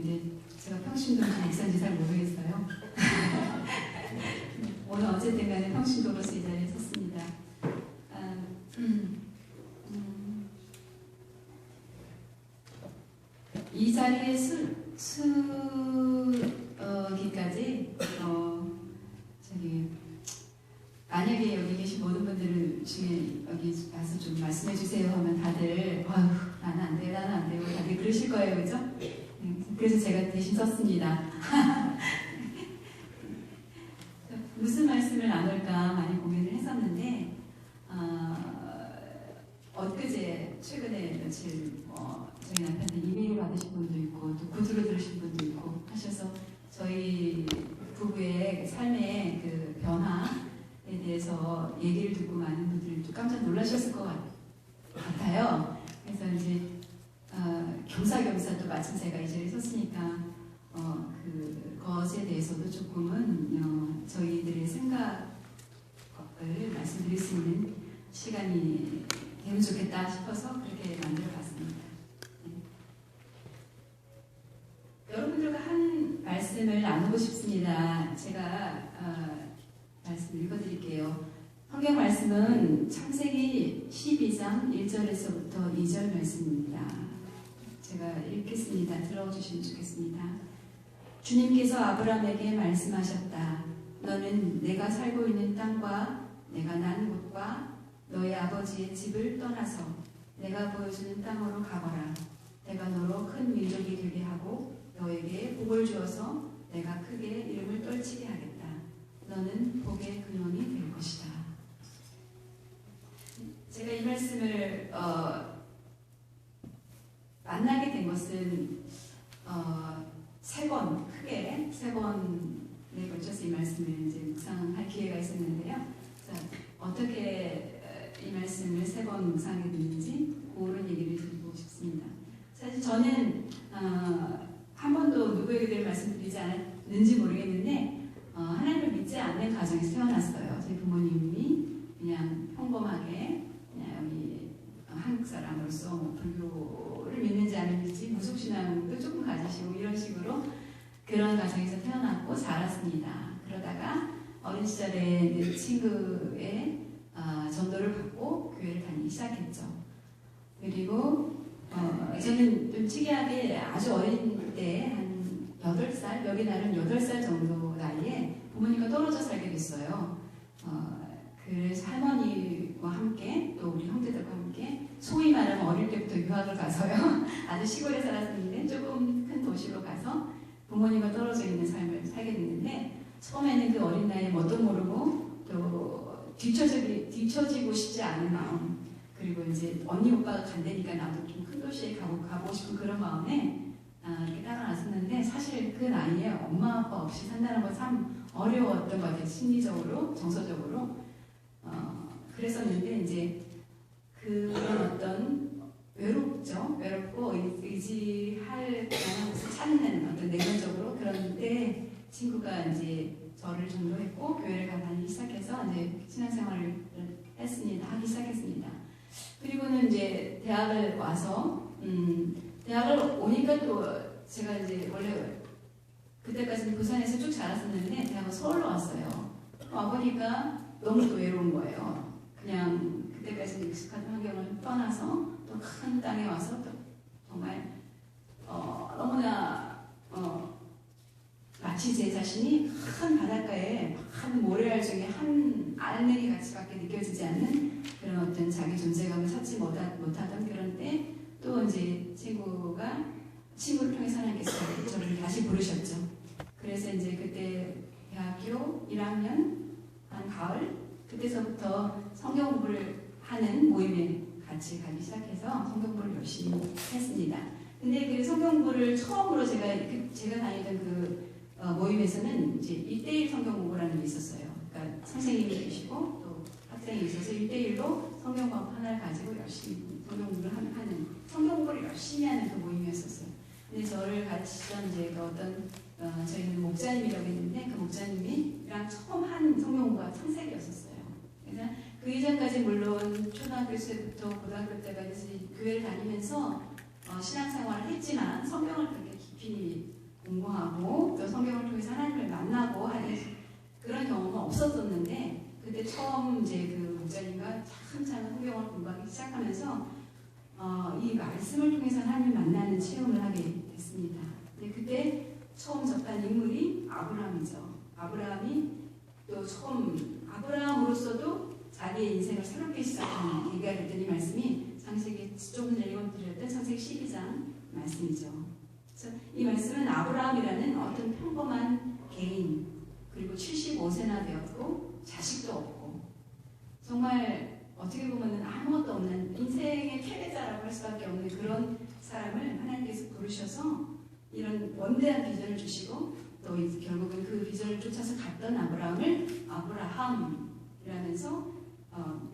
평신도인데 제가 평신도인지 목사인지 잘 모르겠어요. 오늘 어쨌든 간에 평신도로서 이 자리에 섰습니다. 아, 음, 음. 이 자리에 수, 수기까지 어, 저기 만약에 여기 계신 모든 분들 중에 여기 와서 좀 말씀해 주세요 하면 다들 아휴 나는 안 돼, 나는 안 돼요. 다들 그러실 거예요, 그죠? 네, 그래서 제가 대신 썼습니다. 무슨 말씀을 나눌까 많이 고민을 했었는데 어, 엊그제 최근에 며칠 어, 저희 남편한테 이메일 받으신 분도 있고 또 구두로 들으신 분도 있고 하셔서 저희 부부의 삶의 그 변화에 대해서 얘기를 듣고 많은 분들이 좀 깜짝 놀라셨을 것 같- 같아요. 그래서 이제 어, 겸사겸사 또 마침 제가 이 자리에 섰으니까 어, 그 것에 대해서도 조금은 어, 저희들의 생각을 말씀드릴 수 있는 시간이 되면 좋겠다 싶어서 그렇게 만들어봤습니다. 네. 여러분들과 한 말씀을 나누고 싶습니다. 제가 어, 말씀 읽어드릴게요. 성경 말씀은 창세기 12장 1절에서부터 2절 말씀입니다. 제가 읽겠습니다. 들어주시면 좋겠습니다. 주님께서 아브라함에게 말씀하셨다. 너는 내가 살고 있는 땅과 내가 난 곳과 너의 아버지의 집을 떠나서 내가 보여주는 땅으로 가거라. 내가 너로 큰 민족이 되게 하고 너에게 복을 주어서 내가 크게 이름을 떨치게 하겠다. 너는 복의 근원이 될 것이다. 제가 이 말씀을 어, 만나게 된 것은 어, 세 번, 크게 세 이 말씀을 이제 묵상할 기회가 있었는데요. 자, 어떻게 어, 이 말씀을 세 번 묵상하게 됐는지 그런 얘기를 드리고 싶습니다. 사실 저는 어, 한 번도 누구에게도 말씀드리지 않았는지 모르겠는데 어, 하나님을 믿지 않는 가정에서 태어났어요. 제 부모님이 그냥 평범하게 그냥 여기 한국 사람으로서 뭐 불교를 믿는지 안 믿는지 무속신앙도 조금 가지시고 이런 식으로 그런 가정에서 태어났고 자랐습니다. 그러다가 어린 시절에 그 친구의 어, 전도를 받고 교회를 다니기 시작했죠. 그리고 어, 저는 좀 특이하게 아주 어린 때 한 8살, 여기 나름 8살 정도 나이에 부모님과 떨어져 살게 됐어요. 어, 그래서 할머니와 함께 또 우리 형제들과 함께 소위 말하면 어릴 때부터 유학을 가서요. 아주 시골에 살았었는데 조금 큰 도시로 가서 부모님과 떨어져 있는 삶을 살게 됐는데 처음에는 그 어린 나이에 뭣도 모르고 또 뒤처지기, 뒤처지고 싶지 않은 마음 그리고 이제 언니 오빠가 간다니까 나도 좀 큰 도시에 가고, 가고 싶은 그런 마음에 아, 이렇게 따라 나섰는데 사실 그 나이에 엄마 아빠 없이 산다는 건 참 어려웠던 것 같아요. 심리적으로, 정서적으로. 어, 그랬었는데 이제 그런 어떤 외롭죠. 외롭고 의- 의지할 만한 곳을 찾는 어떤 내면적으로 그런데 친구가 이제 저를 전도했고 교회를 가다니기 시작해서 이제 신앙생활을 했습니다. 하기 시작했습니다. 그리고는 이제 대학을 와서 음, 대학을 오니까 또 제가 이제 원래 그때까지는 부산에서 쭉 자랐었는데 대학은 서울로 왔어요. 와보니까 너무 또 외로운 거예요. 그냥 그때까지는 익숙한 환경을 떠나서 또 큰 땅에 와서 또 정말 어, 너무나 어, 마치 제 자신이 큰 바닷가에 한 모래알 중에 한 알맹이 가치밖에 느껴지지 않는 그런 어떤 자기 존재감을 찾지 못하, 못하던 그런 때 또 이제 친구가 친구를 통해서 하나님께서 저를 다시 부르셨죠. 그래서 이제 그때 대학교 1학년 한 가을 그때서부터 성경 공부를 하는 모임에 같이 가기 시작해서 성경 공부를 열심히 했습니다. 근데 그 성경 공부를 처음으로 제가 그 제가 다니던 그 어, 모임에서는 이제 1대1 성경 공부라는 게 있었어요. 그러니까 선생님이 계시고 또 학생이 있어서 1대1로 성경 과목 하나를 가지고 열심히 성경 공부를 하는, 성경 공부를 열심히 하는 그 모임이었었어요. 근데 저를 가르치던 이제 그 어떤 어, 저희는 목자님이라고 했는데 그 목자님이랑 처음 한 성경 공부가 창세기였었어요. 그래서 그 이전까지 물론 초등학교 때부터 고등학교 때까지 교회를 다니면서 어, 신앙생활을 했지만 성경을 그렇게 깊이 공부하고 또 성경을 통해서 하나님을 만나고 하는 그런 경험은 없었었는데 그때 처음 이제 그 목자님과 차근차근 성경을 공부하기 시작하면서 어, 이 말씀을 통해서 하나님을 만나는 체험을 하게 됐습니다. 근데 그때 처음 접한 인물이 아브라함이죠. 아브라함이 또 처음 아브라함으로서도 자기의 인생을 새롭게 시작하는 얘기가 됐더니 말씀이 창세기 조금 전에 읽어드렸던 창세기 12장 말씀이죠. 이 말씀은 아브라함이라는 어떤 평범한 개인 그리고 75세나 되었고 자식도 없고 정말 어떻게 보면 아무것도 없는 인생의 패배자라고 할 수밖에 없는 그런 사람을 하나님께서 부르셔서 이런 원대한 비전을 주시고 또 결국은 그 비전을 쫓아서 갔던 아브라함을 아브라함이라면서 어,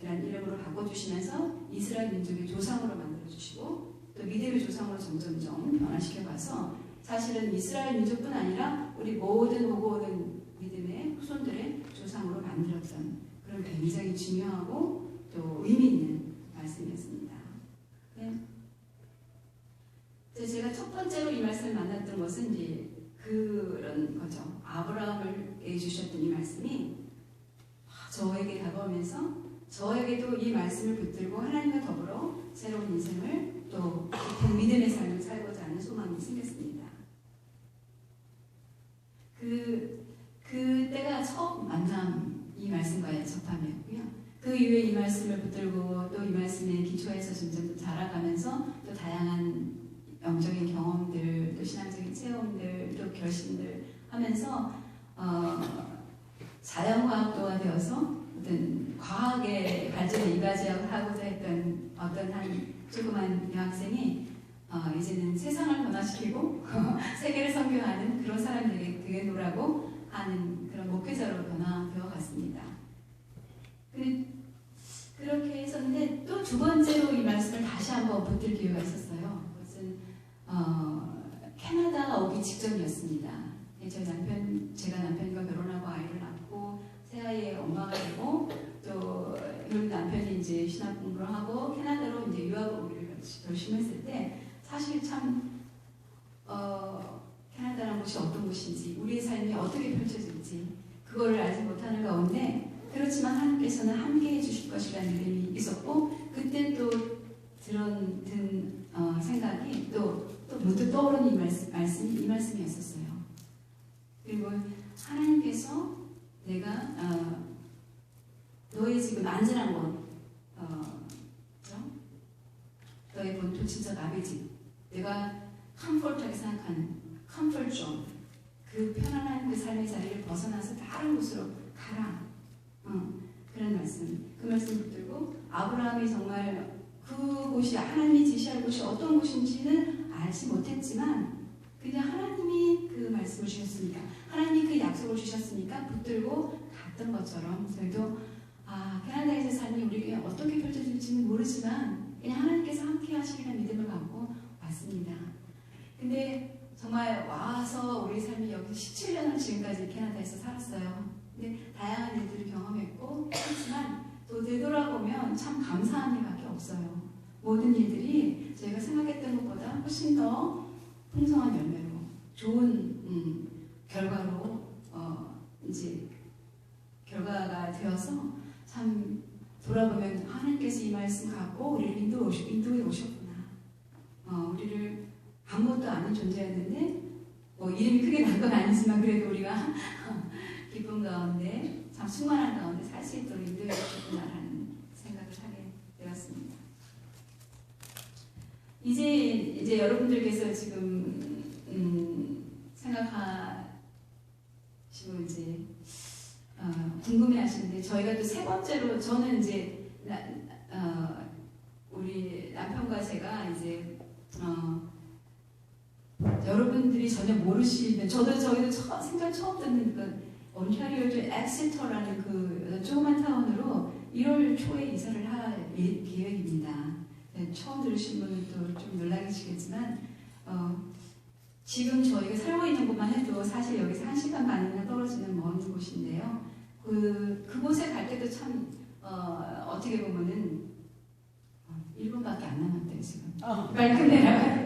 이란 이름으로 바꿔주시면서 이스라엘 민족의 조상으로 만들어주시고 또 믿음의 조상으로 점점점 변화시켜 가서 사실은 이스라엘 민족뿐 아니라 우리 모든 오고 오는 믿음의 후손들의 조상으로 만들었던 그런 굉장히 중요하고 또 의미 있는 말씀이었습니다. 네. 제가 첫 번째로 이 말씀을 만났던 것은 이제 그런 거죠. 아브라함을 해주셨던 이 말씀이 저에게 다가오면서 저에게도 이 말씀을 붙들고 하나님과 더불어 새로운 인생을 또 믿음의 삶을 살고자 하는 소망이 생겼습니다. 그, 그때가 처음 만남 이 말씀과의 접함이었고요. 그 이후에 이 말씀을 붙들고 또 이 말씀에 기초해서 점점 더 자라가면서 또 다양한 영적인 경험들, 또 신앙적인 체험들, 또 결심들 하면서 어, 자연과학도가 되어서 어떤 과학의 발전에 이바지하고자 했던 어떤 한 조그만 여학생이 어, 이제는 세상을 변화시키고 세계를 선교하는 그런 사람들에게 되노라고 하는 그런 목회자로 변화되어 갔습니다. 그, 그렇게 했었는데 또 두 번째로 이 말씀을 다시 한번 붙들 기회가 있었어요. 그것은 어, 캐나다가 오기 직전이었습니다. 예, 저희 남편, 제가 남편과 결혼하고 아이를 낳고 새 아이의 엄마가 되고 또 남편이 이제 신학 공부를 하고 캐나다로 이제 유학을 오기를 결심했을 때 사실 참 어, 캐나다라는 곳이 어떤 곳인지 우리의 삶이 어떻게 펼쳐질지 그거를 알지 못하는 가운데 그렇지만 하나님께서는 함께해 주실 것이라는 믿음이 있었고 그때 또 들은 든 어, 생각이 또, 또 문득 떠오르는 이 말씀, 말씀이 이 말씀이었었어요. 그리고 하나님께서 내가 어, 너의 지금 안전한 곳, 어, 너의 본토 친척 아베지, 내가 컴포트하게 생각하는 컴포트 존, 그 편안한 그 삶의 자리를 벗어나서 다른 곳으로 가라. 어, 그런 말씀. 그 말씀 붙들고 아브라함이 정말 그곳이 하나님이 지시할 곳이 어떤 곳인지는 알지 못했지만 그냥 하나님이 그 말씀을 주셨으니까 하나님이 그 약속을 주셨으니까 붙들고 갔던 것처럼 저희도 아 캐나다에서 삶이 우리에게 어떻게 펼쳐질지는 모르지만 그냥 하나님께서 함께 하시리라는 믿음을 갖고 왔습니다. 근데 정말 와서 우리 삶이 여기서 17년을 지금까지 캐나다에서 살았어요. 근데 다양한 일들을 경험했고 했지만 또 되돌아보면 참 감사한 일밖에 없어요. 모든 일들이 저희가 생각했던 것보다 훨씬 더 풍성한 열매로 좋은 음, 결과로 어, 이제 결과가 되어서 참 돌아보면 하나님께서 이 말씀 갖고 우리를 인도 인도에 오셨구나. 어, 우리를 아무것도 아닌 존재였는데 뭐 이름이 크게 난 건 아니지만 그래도 우리가 기쁨 가운데 참 충만한 가운데 살 수 있도록 인도해 주셨구나라는 생각을 하게 되었습니다. 이제 이제 여러분들께서 지금 음, 생각하시고 이제 어, 궁금해 하시는데 저희가 또 세 번째로 저는 이제 나, 어, 우리 남편과 제가 이제 어, 여러분들이 전혀 모르시는 저도 저희도 처음, 생전 처음 듣는 그 온타리오주 엑시터라는 그 조그만 타운으로 1월 초에 이사를 할 계획입니다. 네, 처음 들으신 분은 또 좀 놀라시겠지만 어, 지금 저희가 살고 있는 곳만 해도 사실 여기서 한 시간 반이나 떨어지는 먼 곳인데요. 그 그곳에 갈 때도 참 어, 어떻게 보면은 1분밖에 안 남았대요 지금. 어. 빨리 끝내라.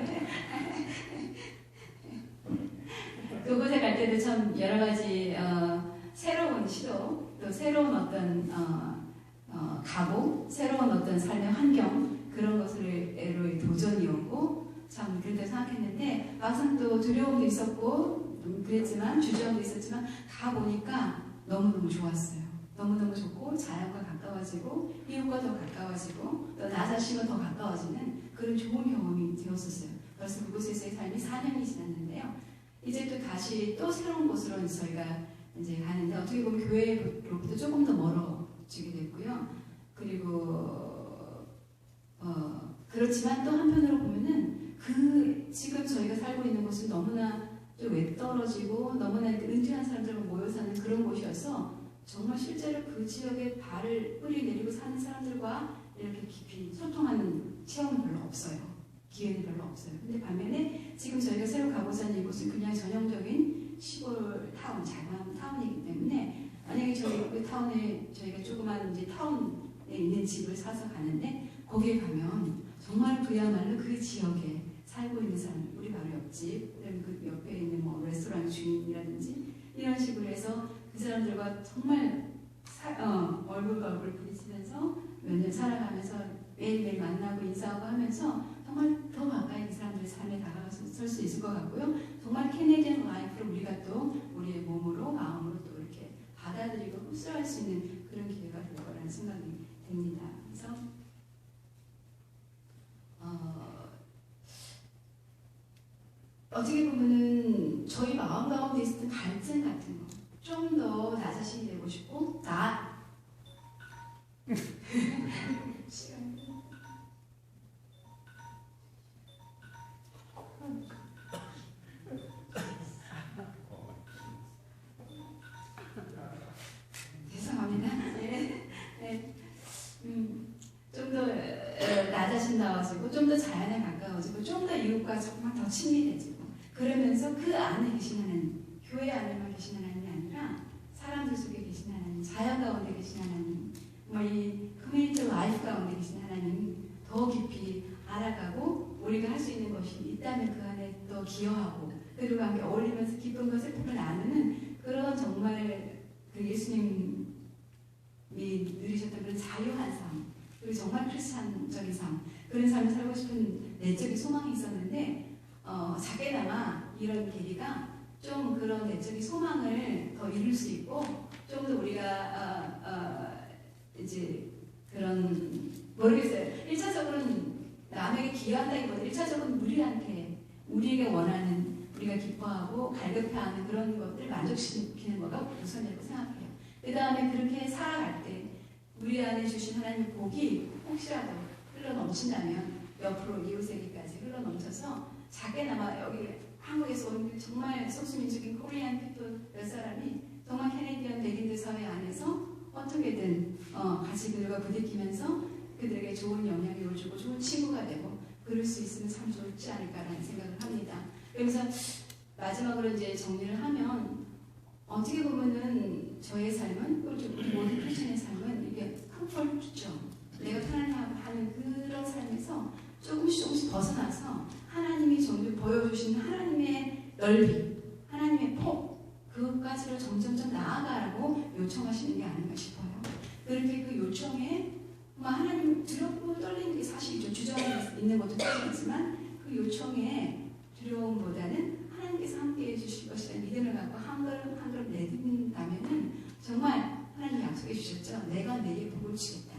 여러 가지 어, 새로운 시도, 또 새로운 어떤 어, 어, 각오, 새로운 어떤 삶의 환경 그런 것으로의 도전이었고 참 그렇게 생각했는데 막상 또 두려움도 있었고 음, 그랬지만 주저함도 있었지만 가 보니까 너무너무 좋았어요. 너무너무 좋고 자연과 가까워지고 이웃과 더 가까워지고 또 나 자신과 더 가까워지는 그런 좋은 경험이 되었었어요. 벌써 그곳에서의 삶이 4년이 지났는데요. 이제 또 다시 또 새로운 곳으로 저희가 이제 가는데 어떻게 보면 교회로부터 조금 더 멀어지게 됐고요. 그리고 어 그렇지만 또 한편으로 보면은 그 지금 저희가 살고 있는 곳은 너무나 좀 외떨어지고 너무나 은퇴한 사람들과 모여 사는 그런 곳이어서 정말 실제로 그 지역에 발을 뿌리 내리고 사는 사람들과 이렇게 깊이 소통하는 체험은 별로 없어요. 기회는 별로 없어요. 근데 반면에 지금 저희가 새로 가고자 하는 이곳은 그냥 전형적인 시골 타운, 작은 타운이기 때문에 만약에 저희 그 타운에 저희가 조그만 이제 타운에 있는 집을 사서 가는데 거기에 가면 정말 그야말로 그 지역에 살고 있는 사람, 우리 바로 옆집, 그 옆에 있는 뭐 레스토랑 주인이라든지 이런 식으로 해서 그 사람들과 정말 사, 어, 얼굴과 얼굴 부딪히면서 몇년 살아가면서 매일매일 만나고 인사하고 하면서 정말 더 가까이 그 사람들의 삶에 다가가서 설 수 있을 것 같고요. 정말 캐네디언 라이프를 우리가 또 우리의 몸으로 마음으로 또 이렇게 받아들이고 흡수할 수 있는 그런 기회가 될 거라는 생각이 듭니다. 그래서 어, 어떻게 보면은 저희 마음 가운데 있었던 갈증 같은 거, 좀 더 나 자신이 되고 싶고, 나. 죄송합니다. 네. 네. 음, 좀더 나 자신 나와지고, 좀 더 자연에 가까워지고, 좀 더 이웃과 정말 더 친밀해지고, 그러면서 그 안에 계신 하나님, 교회 안에만 계신 아니라 사람들 속에 계신 하나님, 자연 가운데 계신 하나님, 뭐이 커뮤니티 라이프 가운데 계신 하나님 더 깊이 알아가고 우리가 할 수 있는 것이 있다면 그 안에 또 기여하고 그리고 함께 어울리면서 기쁜 것을 풀을 나누는 그런 정말 그 예수님이 누리셨던 그런 자유한 삶 그리고 정말 크리스찬적인 삶 그런 삶을 살고 싶은 내적인 소망이 있었는데 어, 작게나마 이런 계기가 좀 그런 내적인 소망을 더 이룰 수 있고 좀 더 우리가 어, 어, 이제 그런 모르겠어요. 1차적으로는 남에게 기여한다기보다 1차적으로는 우리한테 우리에게 원하는 우리가 기뻐하고 갈급해하는 그런 것들 만족시키는 거가 우선이라고 생각해요. 그 다음에 그렇게 살아갈 때 우리 안에 주신 하나님의 복이 혹시라도 흘러 넘친다면 옆으로 이웃에게까지 흘러 넘쳐서 작게나마 여기 한국에서 온 정말 소수민족인 코리안 피플 몇 사람이 정말 캐네디언 백인들 사회 안에서 어떻게든 어, 같이 그들과 부딪히면서 그들에게 좋은 영향력을 주고 좋은 친구가 되고 그럴 수 있으면 참 좋지 않을까라는 생각을 합니다. 그래서 마지막으로 이제 정리를 하면 어떻게 보면은 저의 삶은 그리고 우리 모든 크리스천의 삶은 이게 컴포트죠. 내가 편안하는 그런 삶에서 조금씩 조금씩 벗어나서 하나님이 점점 보여주시는 하나님의 넓이, 하나님의 폭 그것까지를 점점점 나아가라고 요청하시는 게 아닌가 싶어요. 그렇게 그 요청에 뭐 하나님 두렵고 떨리는 게 사실이죠. 주저하고 있는 것도 떨리지만 그 요청에 두려움보다는 하나님께서 함께 해 주실 것이라는 믿음을 갖고 한 걸음 한 걸음 내딛는다면은 정말 하나님 약속해 주셨죠. 내가 내게 복을 주겠다.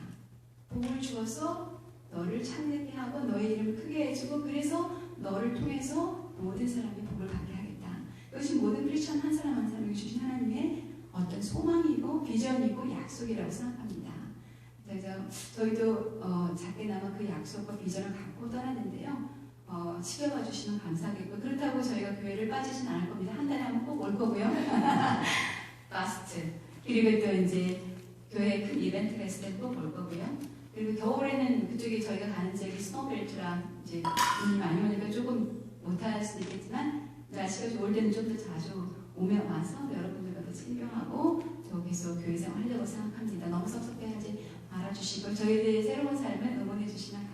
복을 주어서 너를 찬되게 하고 너의 이름을 크게 해주고 그래서 너를 통해서 모든 사람이 복을 받게 하겠다. 이것이 모든 크리스천 한 사람 한 사람에게 주신 하나님의 어떤 소망이고 비전이고 약속이라고 생각합니다. 그래서 저희도 어, 작게나마 그 약속과 비전을 갖고 떠났는데요. 어, 지켜봐 주시면 감사하겠고 그렇다고 저희가 교회를 빠지진 않을 겁니다. 한 달에 한 번 꼭 올 거고요. 마스트 그리고 또 이제 교회 큰 이벤트가 있을 때꼭올 거고요. 그리고 겨울에는 그쪽에 저희가 가는 지역이 스노벨트랑 이제 눈이 많이 오니까 조금 못할 수도 있겠지만 날씨가 좋을 때는 좀 더 자주 오면 와서 여러분들과 더 친경하고 저기서 교회 생활 하려고 생각합니다. 너무 섭섭해하지 말아주시고 저희들의 새로운 삶을 응원해 주시면